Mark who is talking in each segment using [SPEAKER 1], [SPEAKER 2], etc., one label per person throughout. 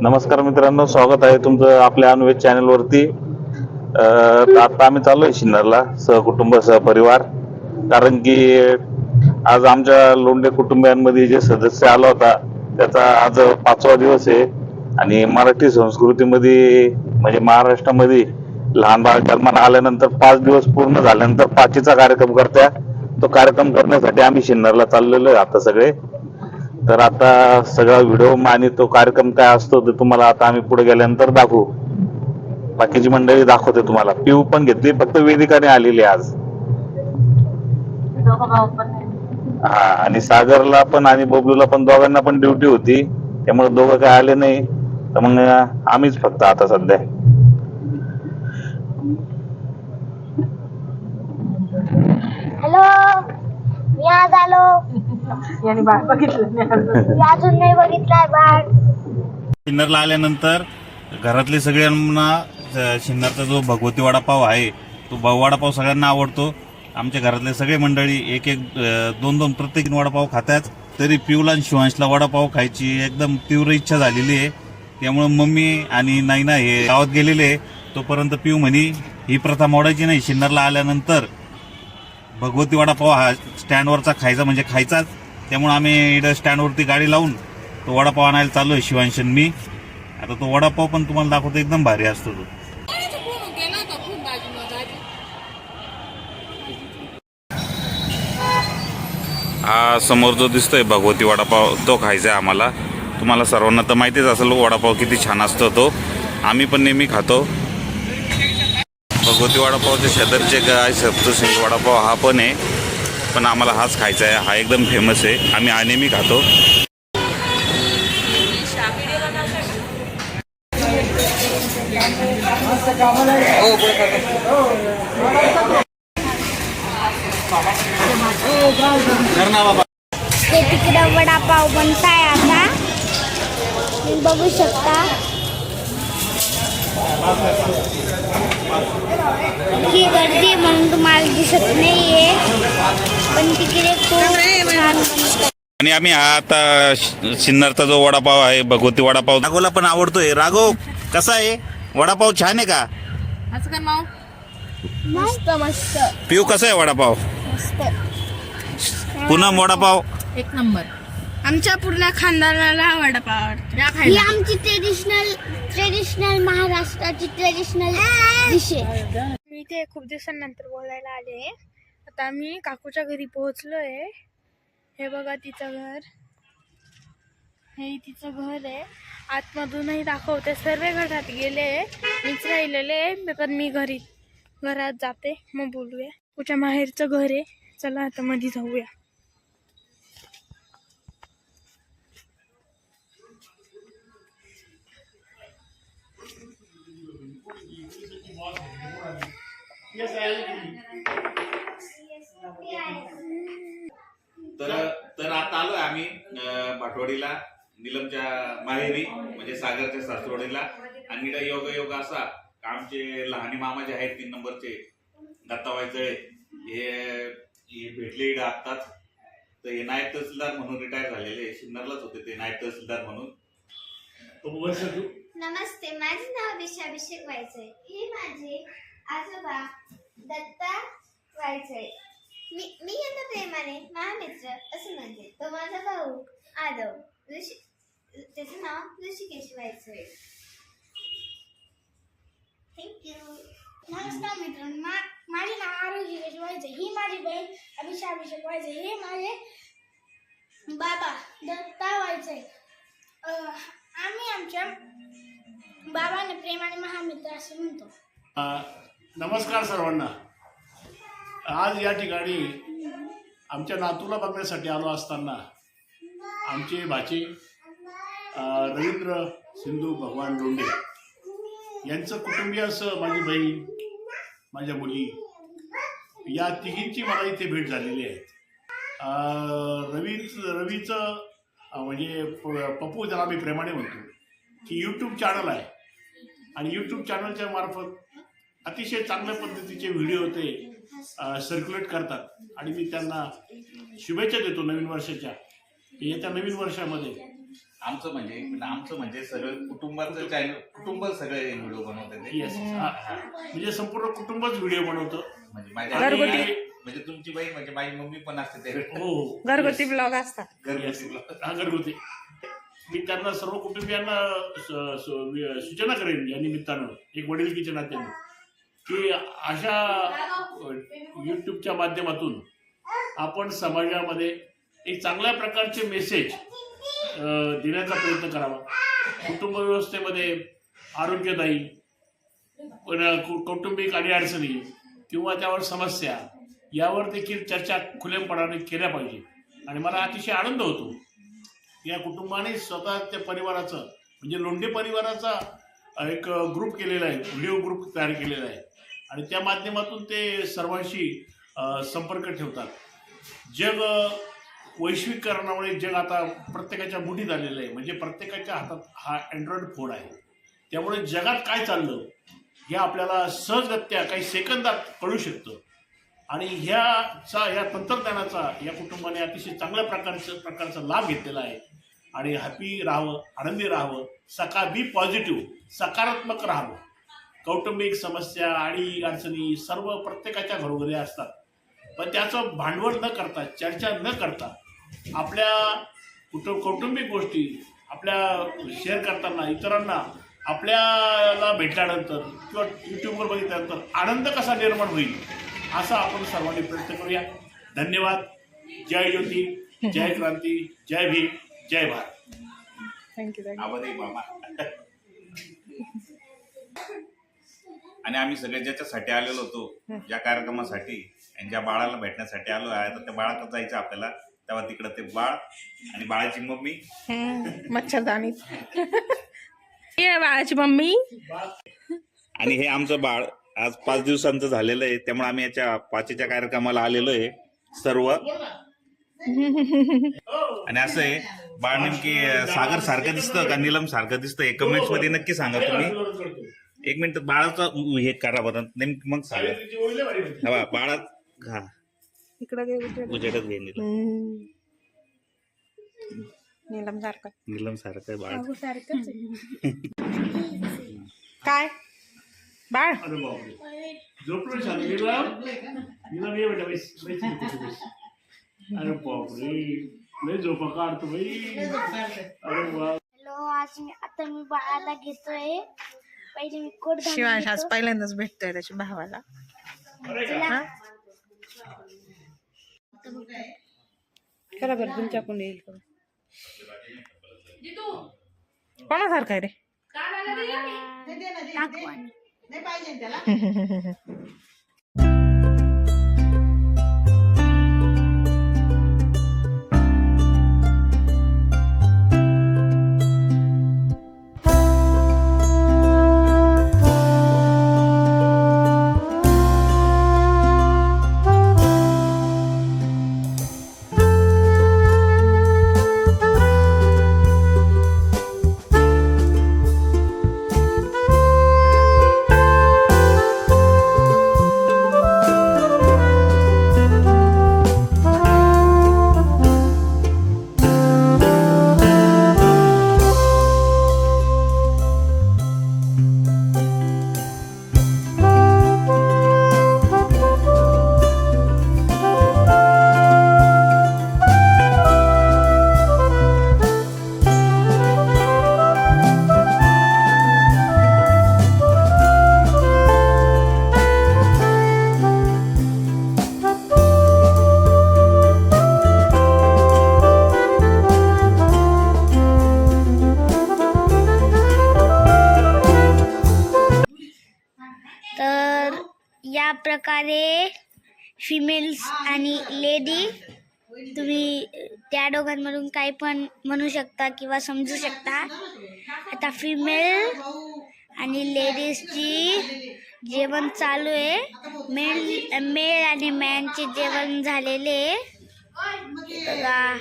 [SPEAKER 1] नमस्कार मित्रांनो स्वागत आहे तुमचं आपल्या अनवेज चॅनलवरती. वरती आता आम्ही चाललोय शिन्नरला सहकुटुंब सहपरिवार. कारण की आज आमच्या लोंढे कुटुंबियांमध्ये जे सदस्य आला होता त्याचा आज पाचवा दिवस आहे. आणि मराठी संस्कृतीमध्ये म्हणजे महाराष्ट्रामध्ये लहान बाळ जन्माला आल्यानंतर पाच दिवस पूर्ण झाल्यानंतर पाचीचा कार्यक्रम करत्या. तो कार्यक्रम करण्यासाठी आम्ही शिन्नरला चाललेलो आहे आता सगळे. तर आता सगळा व्हिडिओ आणि तो कार्यक्रम काय असतो ते तुम्हाला आता आम्ही पुढे गेल्यानंतर दाखवू. बाकीची मंडळी दाखवते तुम्हाला. पिऊ पण घेतली फक्त वेदिकाने आलेली आज. हा आणि सागरला पण आणि बबलूला पण दोघांना पण ड्युटी होती. त्यामुळे दोघं काय आले नाही. तर मग आम्हीच फक्त आता सध्या.
[SPEAKER 2] हॅलो मी आज आलो.
[SPEAKER 3] यांनी बाळ बघितलं नाही अजून.
[SPEAKER 2] मी अजून नाही बघितलाय बाळ.
[SPEAKER 1] शिन्नरला आल्यानंतर घरातले सगळ्यांना अ, शिन्नरचा जो भगवती वडापाव आहे तो भाऊ वडापाव सगळ्यांना आवडतो. आमच्या घरातले सगळे मंडळी एक एक दोन दोन प्रत्येक वडापाव खातात. तरी पिऊला आणि शिवांशला वडापाव खायची एकदम तीव्र इच्छा झालेली आहे. त्यामुळे मम्मी आणि नाईना हे गावात गेलेले आहे. तोपर्यंत पिऊ म्हणी ही प्रथा मोडायची नाही. शिन्नरला आल्यानंतर भगवती वडापाव हा स्टँडवरचा खायचा म्हणजे खायचाच. त्यामुळे आम्ही इकडं स्टँडवरती गाडी लावून तो वडापाव आणायला चालू आहे शिवांशन मी. आता तो वडापाव पण तुम्हाला दाखवतो एकदम भारी असतो तो. हा समोर जो दिसतोय भगवती वडापाव तो खायचा आहे आम्हाला. तुम्हाला सर्वांना तर माहितीच असेल वडापाव किती छान असतो तो. आम्ही पण नेहमी खातो. भगवती वडापावच्या शेजारचे काय सप्तसिंग वडापाव हा पण आहे. पण आम्हाला हाच खायचा आहे. हा एकदम फेमस आहे. आम्ही अनेमी खातो.
[SPEAKER 2] ते तिकडं वडापाव बनताय आता. बघू शकता. ही गर्दी म्हणून तुम्हाला दिसत नाहीये. पण तिकडे खूप छान बनतं.
[SPEAKER 1] आणि आम्ही हा आता शि- सिन्नरचा जो वडापाव आहे भगवती वडापाव राघोला पण आवडतोय. राघव कसा आहे? वडापाव छान आहे का?
[SPEAKER 3] असं काय माऊ.
[SPEAKER 2] मस्त मस्त.
[SPEAKER 1] पिऊ कसा आहे वडापाव?
[SPEAKER 2] मस्त.
[SPEAKER 1] पुन्हा वडापाव?
[SPEAKER 3] एक नंबर.
[SPEAKER 2] आमच्या पूर्ण खानदानाला वडापाव आवडतो.
[SPEAKER 3] या
[SPEAKER 2] ही आमची ट्रेडिशनल ट्रेडिशनल महाराष्ट्राची ट्रेडिशनल डिश आहे.
[SPEAKER 4] मी इथे खूप दिवसांनंतर बोलायला आले आता मी काकूच्या घरी पोहोचलोय. हे बघा तिचं घर. हे तिचं घर आहे. आतमधूनही दाखवते. सर्व घरात गेले मीच राहिलेले पण मी घरी घरात जाते. मग बोलूया. कुठच्या माहेरचं घर आहे. चला आता मध्ये जाऊया.
[SPEAKER 1] तर तर आता आलोय आम्ही पाठवडीला निलमच्या माहेरी म्हणजे सागरच्या सासवडीला आणि योग योग असा आमचे लहानी मामा जे आहेत तीन नंबरचे दत्ताबाईचे हे हे भेटले इकडे आत्ताच. तर हे नायब तहसीलदार म्हणून रिटायर झालेले शिन्नरलाच होते ते नायब तहसीलदार म्हणून.
[SPEAKER 2] नमस्ते माझे नाव दिशा अभिषेक व्हायचंय. हे माझे आजोबा दत्ता व्हायचंय. मी मी यांना प्रेमाने महामित्र असं म्हणते. तो माझा भाऊ आदव ऋषी त्याचं नाव ऋषिकेश व्हायचंय. थँक्यू
[SPEAKER 4] नमस्कार मित्रांनो मा माझे नाव आरोग्य व्हायचं ही माझी बहीण अभिषा अभिषेक व्हायचं हे माझे बाबा दत्ता व्हायचंय. आम्ही आमच्या बाबाने प्रेमाने महामित्र असे म्हणतो.
[SPEAKER 5] नमस्कार सर्वांना. आज या ठिकाणी आमच्या नातूला बघण्यासाठी आलो असताना आमचे भाचे रवींद्र सिंधू भगवान लोंढे यांचं कुटुंबीय असं माझी बहीण माझ्या मुली या तिघींची मला इथे भेट झालेली आहे. अ, रवीचं म्हणजे प- पप्पू ज्याला आम्ही प्रेमाने म्हणतो की यूट्यूब चॅनल आहे. आणि यूट्यूब चॅनलच्या मार्फत अतिशय चांगल्या पद्धतीचे व्हिडिओ ते सर्क्युलेट करतात. आणि मी त्यांना शुभेच्छा देतो नवीन वर्षाच्या. येत्या नवीन वर्षामध्ये
[SPEAKER 1] आमचं म्हणजे आमचं म्हणजे सगळं कुटुंबाचं चॅनल कुटुंब सगळे व्हिडिओ बनवते ते.
[SPEAKER 5] येस म्हणजे संपूर्ण कुटुंबच व्हिडिओ बनवतो.
[SPEAKER 1] म्हणजे माझ्या
[SPEAKER 6] घरगुती.
[SPEAKER 1] आई- म्हणजे तुमची बहीण म्हणजे माझी मम्मी पण असते ते.
[SPEAKER 5] हो.
[SPEAKER 6] घरगुती. ब्लॉग असतात.
[SPEAKER 1] घरगुती vlog.
[SPEAKER 5] हा घरगुती. मी त्यांना सर्व कुटुंबियांना स- वि- सूचना करेन या निमित्तानं एक वडीलकीच्या नात्याने की अशा युट्यूबच्या माध्यमातून आपण समाजामध्ये एक चांगल्या प्रकारचे मेसेज देण्याचा प्रयत्न करावा. कुटुंब व्यवस्थेमध्ये आरोग्यदायी पण कौ- कौटुंबिक अडीअडचणी किंवा त्यावर समस्या यावर देखील चर्चा खुलेपणाने केल्या पाहिजे. आणि मला अतिशय आनंद होतो या कुटुंबाने स्वतः त्या परिवाराचं म्हणजे लोंढे परिवाराचा एक ग्रुप केलेला आहे व्हिडिओ ग्रुप तयार केलेला आहे. आणि त्या माध्यमातून ते सर्वांशी संपर्क ठेवतात. जग वैश्विकरणामुळे जग आता प्रत्येकाच्या मुठीत आलेलं आहे. म्हणजे प्रत्येकाच्या हातात हा अँड्रॉइड फोन आहे. त्यामुळे जगात काय चाललं हे आपल्याला सहजगत्या काही सेकंदात कळू शकतं. आणि ह्याचा या तंत्रज्ञानाचा या कुटुंबाने अतिशय चांगल्या प्रकारचं प्रकारचा लाभ घेतलेला आहे. आणि हॅपी राहावं आनंदी राहावं सका बी पॉझिटिव्ह सकारात्मक राहावं. कौटुंबिक समस्या आणि अडचणी सर्व प्रत्येकाच्या घरोघरी असतात. पण त्याचं भांडवल न करता चर्चा न करता आपल्या कुटुंब कौटुंबिक गोष्टी आपल्या शेअर करताना इतरांना आपल्याला भेटल्यानंतर किंवा यूट्यूबवर बघितल्यानंतर आनंद कसा निर्माण होईल? असा आपण सर्वांनी प्रयत्न करूया. धन्यवाद. जय ज्योती. जय क्रांती. जय भीम. जय भारत.
[SPEAKER 6] थँक्यू
[SPEAKER 1] मामा. आणि आम्ही सगळे ज्याच्यासाठी आलेलो होतो ज्या कार्यक्रमासाठी आणि ज्या बाळाला भेटण्यासाठी आलो आहे तर त्या बाळाकडे जायचं आपल्याला. तेव्हा तिकडं ते बाळ आणि बाळाची मम्मी.
[SPEAKER 6] मच्छरदाणी ये बाळाची मम्मी.
[SPEAKER 1] आणि हे आमचं बाळ. आज पाच दिवसांचं झालेलं आहे त्यामुळे आम्ही याच्या पाचीच्या कार्यक्रमाला आलेलो आहे सर्व. आणि असं आहे बाळ नेमकी सागर सारखं दिसतं का निलम सारखं दिसतं? हे कमेंट्समध्ये नक्की सांगा तुम्ही. एक मिनिट बाळाचं हे करा बरं. नेमकी मग सांगा. हा बा, बाळात हा.
[SPEAKER 6] इकडं.
[SPEAKER 1] उजेडच घे. निलम.
[SPEAKER 6] सारखं.
[SPEAKER 1] निलम सारखं बाळ
[SPEAKER 6] सारखंच काय? बाळ
[SPEAKER 5] अरे बापरे झोपलो छान ये बेटा बैस बैस इथे बैस. अरे बापरे लय झोपा काढतो बाई अरे वा
[SPEAKER 2] हॅलो आज मी आता मी बाळाला घेतोय. पहिले मी कोट
[SPEAKER 6] शिवांश आज. पहिल्यांदाच भेटतोय त्याच्या भावाला. हा? करा बरं तुमच्याकडून येईल का? कोणासारखं आहे रे?
[SPEAKER 2] नाही पाहिजे त्याला. आणि लेडी तुम्ही त्या दोघांमधून काही पण म्हणू शकता किंवा समजू शकता. आता फिमेल आणि लेडीजची जेवण चालू आहे. मेल मेल आणि मॅनचे जेवण झालेले आहे. बघा.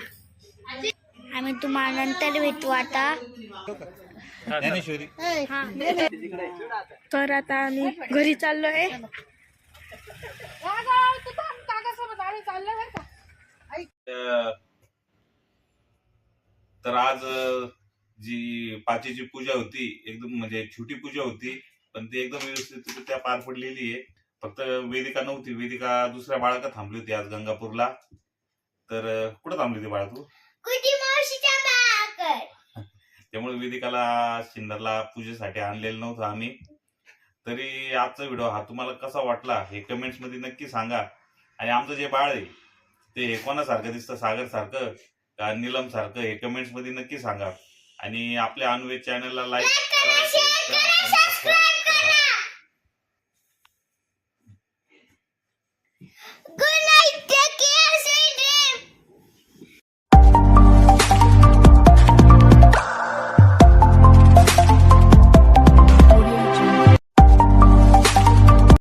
[SPEAKER 2] आम्ही तुम्हाला नंतर भेटू आता.
[SPEAKER 6] तर आता आम्ही घरी चाललोय
[SPEAKER 1] तर तर आज अं, जी पाचीची पूजा होती एकदम म्हणजे छोटी पूजा होती पण ती एकदम व्यवस्थित त्या पार पडलेली आहे. फक्त वेदिका नव्हती. वेदिका दुसऱ्या बाळाका थांबली होती आज गंगापूरला. तर अं, कुठं थांबली होती बाळा तू?
[SPEAKER 7] कुटी मावशीच्या बाकर
[SPEAKER 1] त्यामुळे वेदिकाला सिन्नरला पूजेसाठी आणलेलं नव्हतं आम्ही. तरी आजचा व्हिडिओ हा तुम्हाला कसा वाटला हे कमेंट्समध्ये नक्की सांगा. आणि आमचं जे बाळ आहे ते कोणासारखं दिसतं? सागर सारखं का निलम सारखं हे कमेंट्समध्ये नक्की सांगा. आणि आपल्या अनवेज चॅनलला लाईक